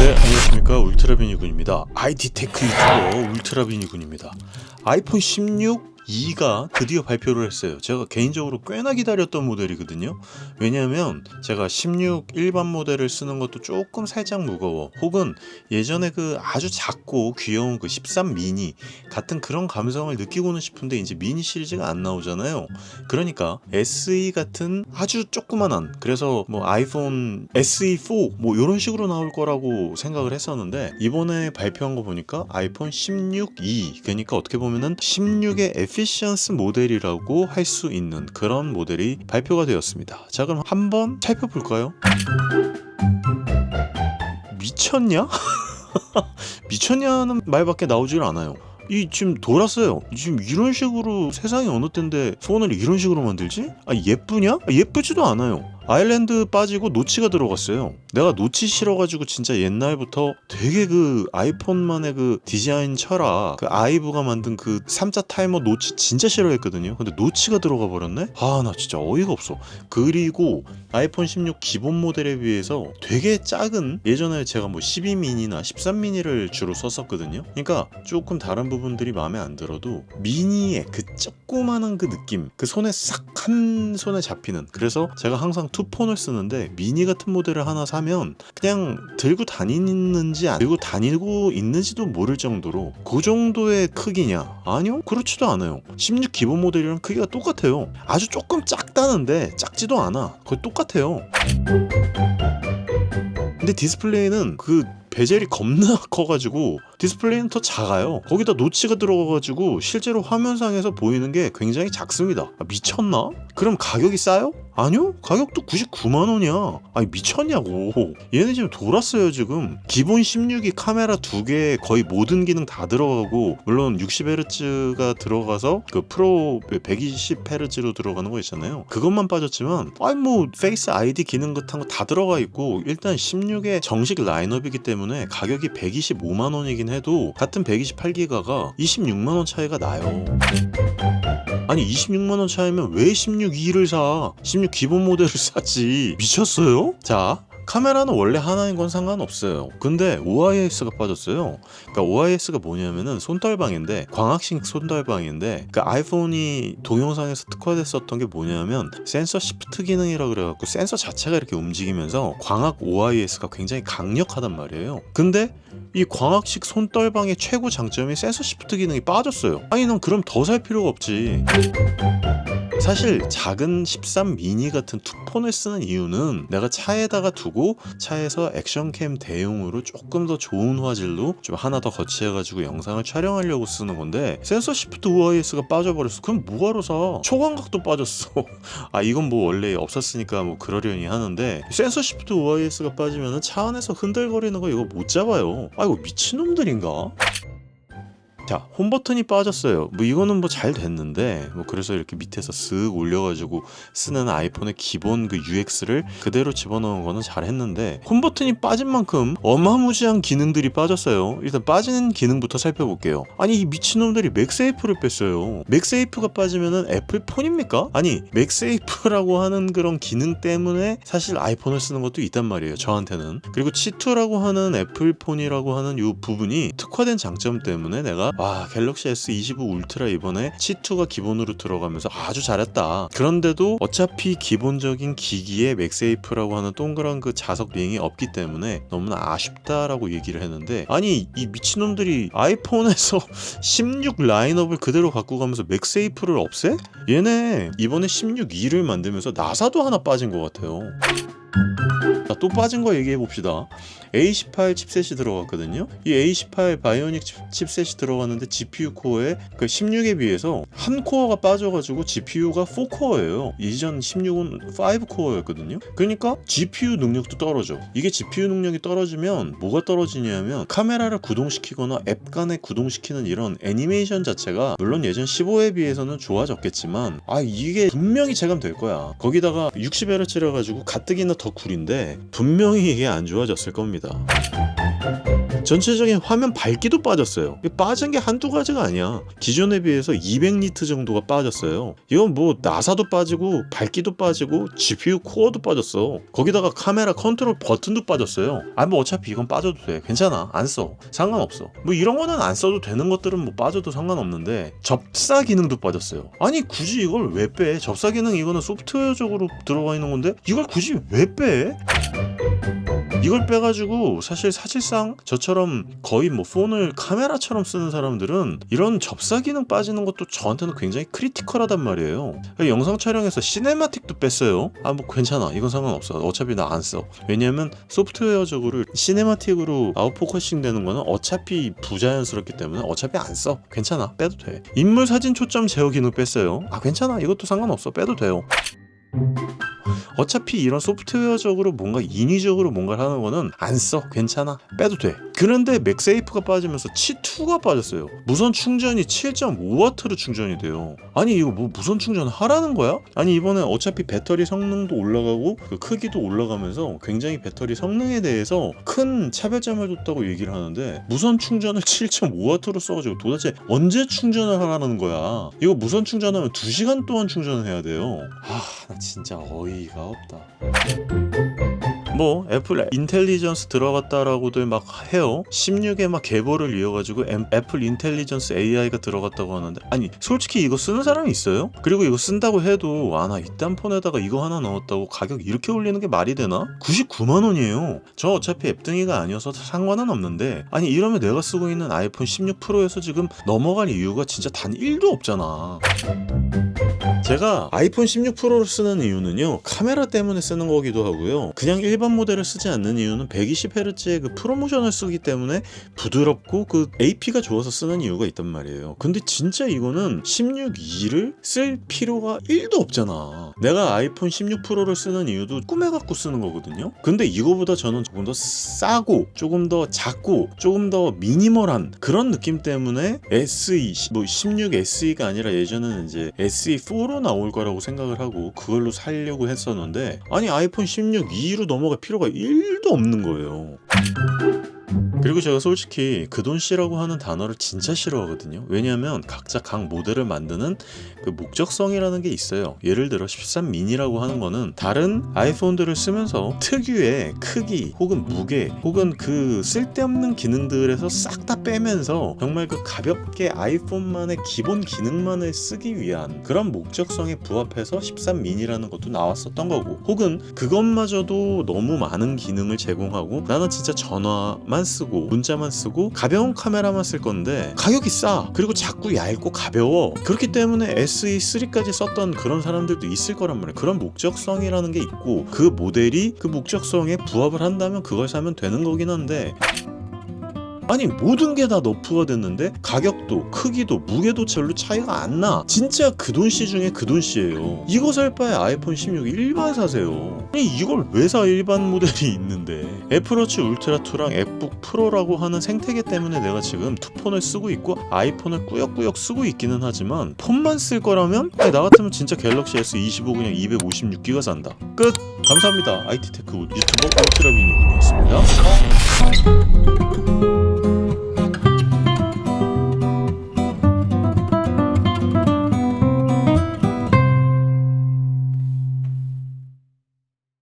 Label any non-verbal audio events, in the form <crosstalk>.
네, 안녕하십니까. 울트라비니군입니다. IT 테크 유튜버 울트라비니군입니다. 아이폰 16 2가 드디어 발표를 했어요. 제가 개인적으로 꽤나 기다렸던 모델이거든요. 왜냐하면 제가 16 일반 모델을 쓰는 것도 조금 살짝 무거워. 혹은 예전에 그 아주 작고 귀여운 그 13 미니 같은 그런 감성을 느끼고는 싶은데 이제 미니 시리즈가 안 나오잖아요. 그러니까 SE 같은 아주 조그만한 그래서 뭐 아이폰 SE4 뭐 이런 식으로 나올 거라고 생각을 했었는데 이번에 발표한 거 보니까 아이폰 16e 그러니까 어떻게 보면은 16의 에피션스 모델이라고 할 수 있는 그런 모델이 발표가 되었습니다. 자 그럼 한번 살펴볼까요? 미쳤냐? <laughs> 미쳤냐는 말밖에 나오질 않아요. 이 지금 돌았어요. 지금 이런 식으로 세상이 어느 때인데 폰을 이런 식으로 만들지? 아 예쁘냐? 아, 예쁘지도 않아요. 아일랜드 빠지고 노치가 들어갔어요. 내가 노치 싫어가지고 진짜 옛날부터 되게 그 아이폰만의 그 디자인 철학, 그 아이브가 만든 그 3자 타이머 노치 진짜 싫어했거든요. 근데 노치가 들어가 버렸네? 아, 나 진짜 어이가 없어. 그리고 아이폰 16 기본 모델에 비해서 되게 작은 예전에 제가 뭐 12 미니나 13 미니를 주로 썼었거든요. 그러니까 조금 다른 부분들이 마음에 안 들어도 미니의 그 조그만한 그 느낌, 그 손에 싹 한 손에 잡히는. 그래서 제가 항상 투폰을 쓰는데 미니 같은 모델을 하나 사면 그냥 들고 다니는지 안 들고 다니고 있는지도 모를 정도로 그 정도의 크기냐? 아니요, 그렇지도 않아요. 16 기본 모델이랑 크기가 똑같아요. 아주 조금 작다는데 작지도 않아. 거의 똑같아요. 근데 디스플레이는 그 베젤이 겁나 <laughs> 커가지고 디스플레이는 더 작아요. 거기다 노치가 들어가가지고 실제로 화면상에서 보이는 게 굉장히 작습니다. 아, 미쳤나? 그럼 가격이 싸요? 아니요 가격도 99만 원이야 아니 미쳤냐고 얘네 지금 돌았어요 지금 기본 16이 카메라 두 개 거의 모든 기능 다 들어가고 물론 60Hz가 들어가서 그 프로 120Hz로 들어가는 거 있잖아요 그것만 빠졌지만 아니 뭐 페이스 아이디 기능 같은 거 다 들어가 있고 일단 16의 정식 라인업이기 때문에 가격이 125만 원이긴 해도 같은 128기가가 26만 원 차이가 나요 아니 26만원 차이면 왜 16E를 사? 16 기본 모델을 <laughs> 사지 미쳤어요? 자 카메라는 원래 하나인 건 상관없어요. 근데 OIS가 빠졌어요. 그러니까 OIS가 뭐냐면은 손떨방인데 광학식 손떨방인데 그 아이폰이 동영상에서 특화됐었던 게 뭐냐면 센서 시프트 기능이라 그래갖고 센서 자체가 이렇게 움직이면서 광학 OIS가 굉장히 강력하단 말이에요. 근데 이 광학식 손떨방의 최고 장점이 센서 시프트 기능이 빠졌어요. 아니 난 그럼 더 살 필요가 없지. 사실 작은 13 미니 같은 투폰을 쓰는 이유는 내가 차에다가 두고 차에서 액션캠 대용으로 조금 더 좋은 화질로 좀 하나 더 거치해가지고 영상을 촬영하려고 쓰는 건데 센서 시프트 OIS가 빠져버렸어. 그럼 뭐하러 사? 초광각도 빠졌어. <laughs> 아 이건 뭐 원래 없었으니까 뭐 그러려니 하는데 센서 시프트 OIS가 빠지면 차 안에서 흔들거리는 거 이거 못 잡아요. 아 이거 미친놈들인가? 자, 홈 버튼이 빠졌어요. 뭐 이거는 뭐 잘 됐는데 뭐 그래서 이렇게 밑에서 쓱 올려가지고 쓰는 아이폰의 기본 그 UX를 그대로 집어넣은 거는 잘 했는데 홈 버튼이 빠진 만큼 어마무지한 기능들이 빠졌어요. 일단 빠지는 기능부터 살펴볼게요. 아니 이 미친놈들이 맥세이프를 뺐어요. 맥세이프가 빠지면은 애플 폰입니까? 아니 맥세이프라고 하는 그런 기능 때문에 사실 아이폰을 쓰는 것도 있단 말이에요. 저한테는 그리고 치투라고 하는 애플 폰이라고 하는 이 부분이 특화된 장점 때문에 내가 와 갤럭시 S25 울트라 이번에 C2가 기본으로 들어가면서 아주 잘했다. 그런데도 어차피 기본적인 기기에 맥세이프라고 하는 동그란 그 자석 링이 없기 때문에 너무나 아쉽다라고 얘기를 했는데 아니 이 미친놈들이 아이폰에서 <laughs> 16 라인업을 그대로 갖고 가면서 맥세이프를 없애? 얘네 이번에 16E를 만들면서 나사도 하나 빠진 것 같아요. 자, 또 빠진 거 얘기해 봅시다. A18 칩셋이 들어갔거든요. 이 A18 바이오닉 칩- 칩셋이 들어갔는데 GPU 코어에 그 16에 비해서 한 코어가 빠져가지고 GPU가 4코어예요. 이전 16은 5코어였거든요. 그러니까 GPU 능력도 떨어져. 이게 GPU 능력이 떨어지면 뭐가 떨어지냐면 카메라를 구동시키거나 앱 간에 구동시키는 이런 애니메이션 자체가 물론 예전 15에 비해서는 좋아졌겠지만 아 이게 분명히 체감될 거야. 거기다가 60Hz라 가지고 가뜩이나 더 구린데 분명히 이게 안 좋아졌을 겁니다. 전체적인 화면 밝기도 빠졌어요. 이 빠진 게 한두 가지가 아니야. 기존에 비해서 200니트 정도가 빠졌어요. 이건 뭐 나사도 빠지고 밝기도 빠지고 GPU 코어도 빠졌어. 거기다가 카메라 컨트롤 버튼도 빠졌어요. 아 뭐 어차피 이건 빠져도 돼. 괜찮아. 안 써. 상관없어. 뭐 이런 거는 안 써도 되는 것들은 뭐 빠져도 상관없는데 접사 기능도 빠졌어요. 아니 굳이 이걸 왜 빼? 접사 기능 이거는 소프트웨어적으로 들어가 있는 건데 이걸 굳이 왜 빼? 이걸 빼가지고 사실 사실상 저처럼 거의 뭐 폰을 카메라처럼 쓰는 사람들은 이런 접사 기능 빠지는 것도 저한테는 굉장히 크리티컬하단 말이에요. 영상 촬영에서 시네마틱도 뺐어요. 아 뭐 괜찮아 이건 상관없어 어차피 나 안 써. 왜냐면 소프트웨어적으로 시네마틱으로 아웃포커싱 되는 거는 어차피 부자연스럽기 때문에 어차피 안 써. 괜찮아 빼도 돼. 인물 사진 초점 제어 기능 뺐어요. 아 괜찮아 이것도 상관없어 빼도 돼요. 어차피 이런 소프트웨어적으로 뭔가 인위적으로 뭔가를 하는 거는 안 써. 괜찮아. 빼도 돼. 그런데 맥세이프가 빠지면서 치2가 빠졌어요. 무선 충전이 7.5W로 충전이 돼요. 아니 이거 뭐 무선 충전 하라는 거야? 아니 이번에 어차피 배터리 성능도 올라가고 그 크기도 올라가면서 굉장히 배터리 성능에 대해서 큰 차별점을 뒀다고 얘기를 하는데 무선 충전을 7.5W로 써가지고 도대체 언제 충전을 하라는 거야? 이거 무선 충전하면 2시간 동안 충전을 해야 돼요. 아, 나 진짜 어이가 없다. 뭐 애플 인텔리전스 들어갔다라고들 막 해요. 16에 막 계보를 이어가지고 엠- 애플 인텔리전스 AI가 들어갔다고 하는데 아니 솔직히 이거 쓰는 사람이 있어요? 그리고 이거 쓴다고 해도 아 나 이딴 폰에다가 이거 하나 넣었다고 가격 이렇게 올리는 게 말이 되나? 99만 원이에요. 저 어차피 앱등이가 아니어서 상관은 없는데 아니 이러면 내가 쓰고 있는 아이폰 16 프로에서 지금 넘어갈 이유가 진짜 단 1도 없잖아. 제가 아이폰 16 프로를 쓰는 이유는요 카메라 때문에 쓰는 거기도 하고요. 그냥 일반 모델을 쓰지 않는 이유는 120Hz의 그 프로모션을 쓰기 때문에 부드럽고 그 AP가 좋아서 쓰는 이유가 있단 말이에요. 근데 진짜 이거는 16E를 쓸 필요가 1도 없잖아. 내가 아이폰 16 프로를 쓰는 이유도 꿈에 갖고 쓰는 거거든요. 근데 이거보다 저는 조금 더 싸고 조금 더 작고 조금 더 미니멀한 그런 느낌 때문에 SE 뭐 16 SE가 아니라 예전에는 이제 SE4로 나올 거라고 생각을 하고 그걸로 살려고 했었는데 아니 아이폰 16 2로 넘어갈 필요가 1도 없는 거예요. 그리고 제가 솔직히 그돈 씨라고 하는 단어를 진짜 싫어하거든요. 왜냐하면 각자 각 모델을 만드는 그 목적성이라는 게 있어요. 예를 들어 13 미니라고 하는 거는 다른 아이폰들을 쓰면서 특유의 크기 혹은 무게 혹은 그 쓸데없는 기능들에서 싹 다 빼면서 정말 그 가볍게 아이폰만의 기본 기능만을 쓰기 위한 그런 목적성에 부합해서 13 미니라는 것도 나왔었던 거고 혹은 그것마저도 너무 많은 기능을 제공하고 나는 진짜 전화만 쓰고 문자만 쓰고 가벼운 카메라만 쓸 건데 가격이 싸. 그리고 자꾸 얇고 가벼워. 그렇기 때문에 SE3까지 썼던 그런 사람들도 있을 거란 말이에요. 그런 목적성이라는 게 있고 그 모델이 그 목적성에 부합을 한다면 그걸 사면 되는 거긴 한데 아니 모든 게 다 너프가 됐는데 가격도 크기도 무게도 별로 차이가 안 나. 진짜 그 돈 씨 중에 그 돈 씨예요. 이거 살 바에 아이폰 16 일반 사세요. 아니 이걸 왜 사 일반 모델이 있는데 애플워치 울트라 2랑 앱북 프로라고 하는 생태계 때문에 내가 지금 두 폰을 쓰고 있고 아이폰을 꾸역꾸역 쓰고 있기는 하지만 폰만 쓸 거라면 아니 나 같으면 진짜 갤럭시 S25 그냥 256기가 산다. 끝. 감사합니다. IT테크 유튜버 울트라미니군이었습니다.